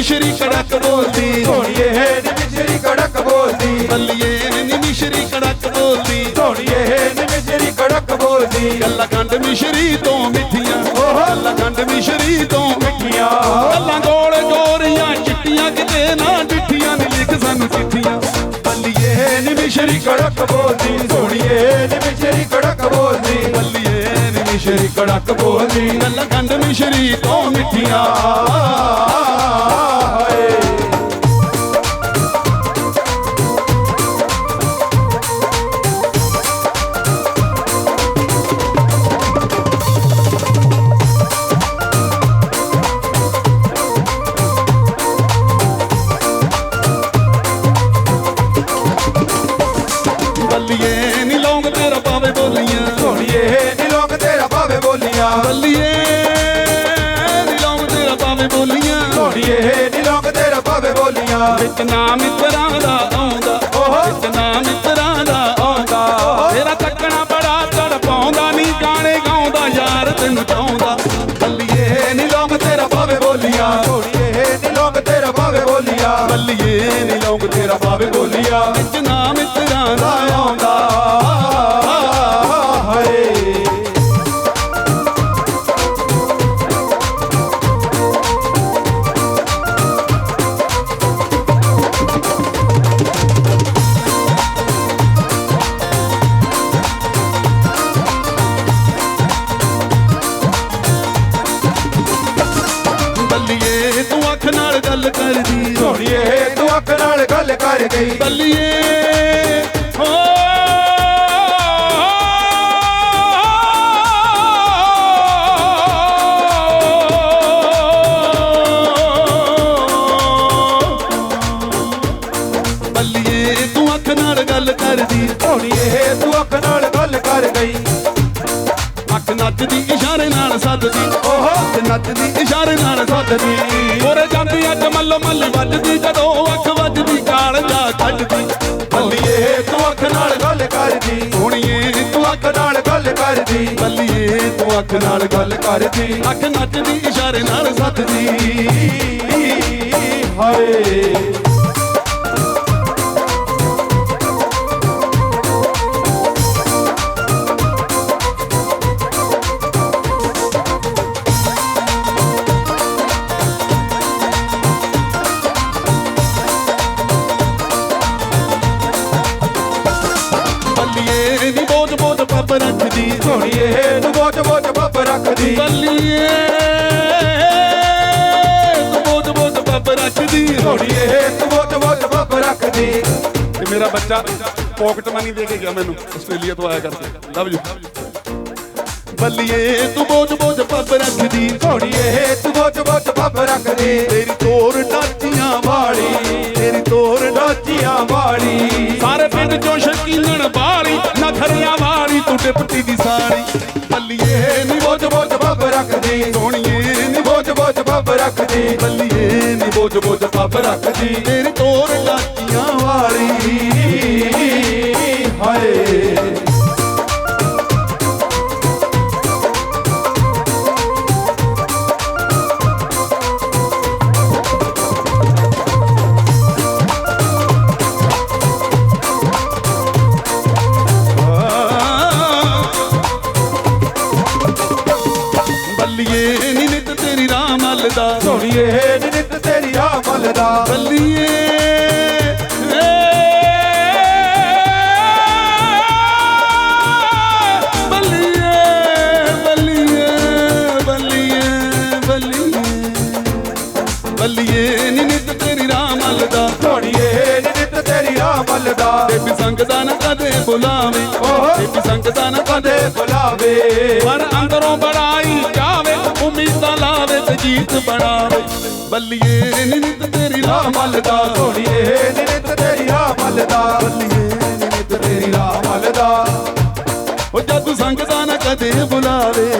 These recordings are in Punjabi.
ਮਿਸ਼ਰੀ ਕੜਕ ਬੋਲਦੀ। ਧੋਣੀਏ ਨੀ ਮਿਸ਼ਰੀ ਕੜਕ ਬੋਲਦੀ। ਬੱਲੀਏ ਨੀ ਮਿਸ਼ਰੀ ਕੜਕ ਬੋਲਦੀ। ਧੋਣੀਏ ਨੀ ਮਿਸ਼ਰੀ ਕੜਕ ਬੋਲਦੀ। ਗੱਲਾਂ ਖੰਡ ਮਿਸ਼ਰੀ ਤੋਂ ਮਿੱਠੀਆਂ। ਓਹੋ। ਗੱਲਾਂ ਖੰਡ ਮਿਸ਼ਰੀ ਤੋਂ ਮਿੱਠੀਆਂ। ਗੱਲਾਂ ਗੋਲ ਗੋਰੀਆਂ ਚਿੱਟੀਆਂ ਕਿਤੇ ਨਾ ਡਿੱਠੀਆਂ। ਨੇ ਲਿਖ ਸਾਨੂੰ ਚਿੱਠੀਆਂ। ਬੱਲੀਏ ਨੀ ਮਿਸ਼ਰੀ ਕੜਕ ਬੋਲਦੀ। ਧੋਣੀਏ ਨੀ ਮਿਸ਼ਰੀ ਕੜਕ ਬੋਲਦੀ। ਮਿਸ਼ਰੀ ਕੜਕ ਬੋਲਦੀ ਗੱਲਾਂ ਖੰਡ ਮਿਸ਼ਰੀ ਤੋਂ ਮਿੱਠੀਆਂ। ਨਾ ਮਿੱਤਰਾਂ ਦਾ ਆਉਂਦਾ ਓਹੋ। ਵਿੱਚ ਨਾ ਮਿੱਤਰਾਂ ਦਾ ਆਉਂਦਾ। ਤੇਰਾ ਤੱਕਣਾ ਬੜਾ ਤੜਪਾਉਂਦਾ ਨਹੀਂ ਗਾਣੇ ਗਾਉਂਦਾ ਯਾਰ ਤੈਨੂੰ ਚਾਹੁੰਦਾ। ਬੱਲੀਏ ਨੀ ਲੌਂਗ ਤੇਰਾ ਪਾਵੇ ਬੋਲੀਆਂ। ਧੋਣੀਏ ਨੀ ਲੋਕ ਤੇਰਾ ਭਾਵੇਂ ਬੋਲੀਆਂ। ਬੱਲੀਏ ਨੀ ਲੌਂਗ ਤੇਰਾ ਭਾਵੇਂ ਬੋਲੀਆਂ। ਗੱਲ ਕਰਦੀ। ਧੋਣੀਏ ਤੂੰ ਅੱਖ ਨਾਲ ਗੱਲ ਕਰ ਗਈ। ਬੱਲੀਏ ਹੋ। ਬੱਲੀਏ ਤੂੰ ਅੱਖ ਨਾਲ ਗੱਲ ਕਰਦੀ। ਧੋਣੀਏ ਤੂੰ ਅੱਖ ਨਾਲ ਗੱਲ ਕਰ ਗਈ। ਅੱਖ ਨੱਚਦੀ ਇਸ਼ਾਰੇ ਨਾਲ ਸੱਦਦੀ ਓਹੋ। ਅੱਖ ਨੱਚਦੀ ਇਸ਼ਾਰੇ ਨਾਲ ਸੱਦਦੀ ਮੱਲੋ ਵੱਜਦੀ ਜਦੋਂ ਅੱਖ ਵੱਜਦੀ ਕਾਲ ਜਾ ਕੱਢਦੀ ਬੱਲੀਏ ਤੂੰ ਅੱਖ ਨਾਲ ਗੱਲ ਕਰਦੀ। ਸੋਹਣੀਏ ਤੂੰ ਅੱਖ ਨਾਲ ਗੱਲ ਕਰਦੀ। ਬੱਲੀਏ ਤੂੰ ਅੱਖ ਨਾਲ ਗੱਲ ਕਰਦੀ। ਅੱਖ ਨੱਚਦੀ ਇਸ਼ਾਰੇ ਨਾਲ ਸੱਦਦੀ ਹਾਏ। ਬੋਝ ਬੋਝ ਪੱਪ ਰੱਖਦੀ ਧੋਣੀਏ ਤੂੰ ਬੋਝ ਬੋਝ ਬੱਬ ਰੱਖਦੀ। ਬੱਲੀਏ ਤੂੰ ਬੋਝ ਬੋਝ ਪੱਪ ਰੱਖਦੀ। ਧੋਣੀਏ ਤੂੰ ਬੋਝ ਬੋਝ ਬੱਬ ਰੱਖਦੀ। ਤੇ ਮੇਰਾ ਬੱਚਾ ਪਾਕਟ ਮਨੀ ਦੇ ਕੇ ਗਿਆ ਮੈਨੂੰ ਆਸਟ੍ਰੇਲੀਆ ਤੋਂ ਆਇਆ ਕਰਕੇ। Love you. ਬੱਲੀਏ ਤੂੰ ਬੋਝ ਬੋਝ ਪੱਪ ਰੱਖਦੀ। ਧੋਣੀਏ ਤੂੰ ਬੋਝ ਬੋਝ ਬੱਬ ਰੱਖਦੀ। ਤੇਰੀ ਤੋਰ ਡਾਚੀਆਂ ਵਾਲੀ ਤੇਰੀ ਤੋਰ ਡੋਚੀਆਂ ਵਾਲੀ। ਸਾਰੇ ਪਿੰਡ ਚੋਂ ਸ਼ਕੀਨਣ ਵਾਲੀ ਵਾਲੀ ਦੀ ਸਾੜੀ। ਬੱਲੀਏ ਨੀ ਬੋਝ ਬੋਝ ਬੱਬ ਰੱਖਦੀ। ਸੋਹਣੀਏ ਨੀ ਬੋਝ ਬੋਝ ਬੱਬ ਰੱਖਦੀ। ਬੱਲੀਏ ਨੀ ਬੋਝ ਬੋਝ ਬੱਬ ਰੱਖਦੀ। ਤੇਰੀ ਤੋਰ ਡਾਚੀਆਂ ਨੀ ਨਿਤ ਤੇਰੀ ਆ ਮਲਦਾ ਬੱਲੀਏ ਏ, ਬੱਲੀਏ ਨੀ ਨਿਤ ਤੇਰੀ ਰਾਹ ਮੱਲਦਾ ਧੋਣੀਏ ਨੀ ਨਿਤ ਤੇਰੀ ਬੇਬੀ ਦਾ ਨਾ ਕਦੇ ਬੁਲਾਵੇ। ਓਹੋ। ਬੇਬੀ ਸੰਗ ਦਾ ਨਾ ਕਦੇ ਕਦੇ ਬੁਲਾਵੇ। ਪਰ ਅੰਦਰੋਂ ਬੜਾਈ ਬਣਾਵੇ। ਬੱਲੀਏ ਨਿਤ ਤੇਰੀ ਰਾਹ ਮਲਦਾ। ਨੀ ਨਿਤ ਤੇਰੀ ਆ ਮਲਦਾ। ਬੱਲੀਏ ਨਿਤ ਤੇਰੀ ਆ ਮਲਦਾ। ਉਹ ਜਦ ਸੰਗ ਦਾ ਨਾ ਕਦੇ ਬੁਲਾਵੇ।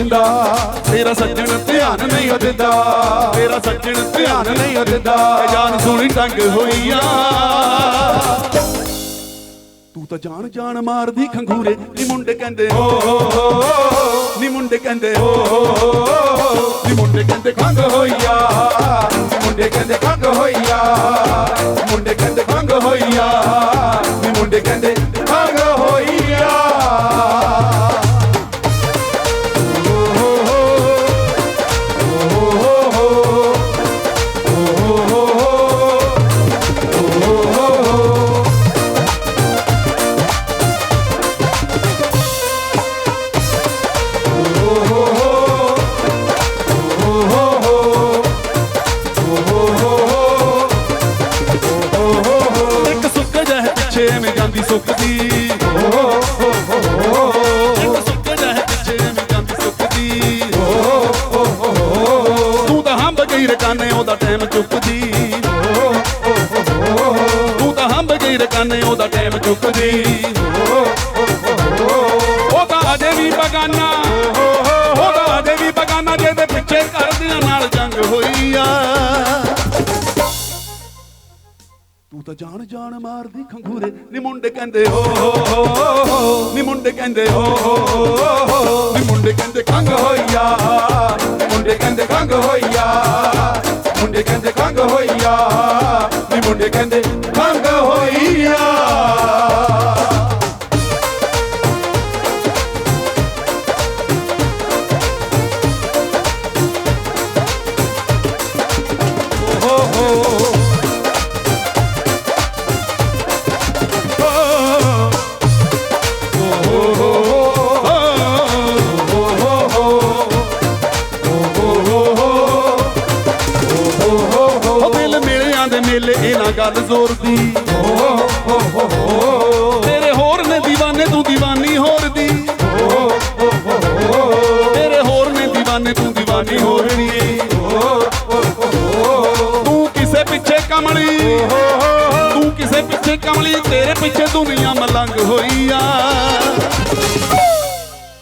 ਦਿੰਦਾ। ਤੇਰਾ ਸੱਜਣ ਧਿਆਨ ਨਹੀਂ ਉਹ ਦਿੰਦਾ ਤੇਰਾ ਸੱਜਣ ਧਿਆਨ ਨਹੀਂ ਉਹ ਦਿੰਦਾ ਜਾਨ ਸੋਹਣੀ ਟੰਗ ਹੋਈ ਆ ਤੂੰ ਤਾਂ ਜਾਣ ਜਾਣ ਮਾਰਦੀ ਖੰਗੂਰੇ। ਨੀ ਮੁੰਡੇ ਕਹਿੰਦੇ, ਓ, ਹੋ ਹੋ ਨੀ ਮੁੰਡੇ ਕਹਿੰਦੇ, ਓ, ਹੋ ਹੋ ਨੀ ਮੁੰਡੇ ਕਹਿੰਦੇ, ਖੰਗ ਹੋਈਆ। ਮੁੰਡੇ ਕਹਿੰਦੇ, ਖੰਗ ਹੋਈਆ। ਟਾਈਮ ਚੁੱਕਦੀ ਅਜੇ ਵੀ ਬਗਾਨਾ। ਉਹ ਅਜੇ ਵੀ ਬਗਾਨਾ, ਜਿਹਦੇ ਪਿੱਛੇ ਕਰਦਿਆਂ ਨਾਲ ਜੰਗ ਹੋਈ ਆ। ਤੂੰ ਤਾਂ ਜਾਣ ਜਾਣ ਮਾਰਦੀ ਖੰਗੂਰੇ। ਨੀ ਮੁੰਡੇ ਕਹਿੰਦੇ ਹੋ ਨੀ ਮੁੰਡੇ ਕਹਿੰਦੇ ਹੋ ਨੀ ਮੁੰਡੇ ਕਹਿੰਦੇ, ਖੰਗ ਹੋਈਆ ਮੁੰਡੇ ਕਹਿੰਦੇ, ਖੰਗ ਹੋਈਆ ਮੁੰਡੇ ਕਹਿੰਦੇ, ਖੰਗ ਹੋਈਆ ਨੀ ਮੁੰਡੇ ਕਹਿੰਦੇ, ਖੰਗ ਹੋਈਆ ਹੋਰ ਗੱਲ ਜ਼ੋਰ ਦੀ। ਤੇਰੇ ਹੋਰ ਨੇ دیਵਾਨੇ ਤੂੰ دیਵਾਨੀ ਹੋਰ ਦੀ। ਤੇਰੇ ਹੋਰ ਨੇ دیਵਾਨੇ ਤੂੰ دیਵਾਨੀ ਹੋਰ ਦੀ। ਤੂੰ ਕਿਸੇ ਪਿੱਛੇ ਕਮਲੀ। ਤੂੰ ਕਿਸੇ ਪਿੱਛੇ ਕਮਲੀ। ਤੇਰੇ ਪਿੱਛੇ ਦੁਨੀਆ ਮਲੰਗ ਹੋਈ ਆ।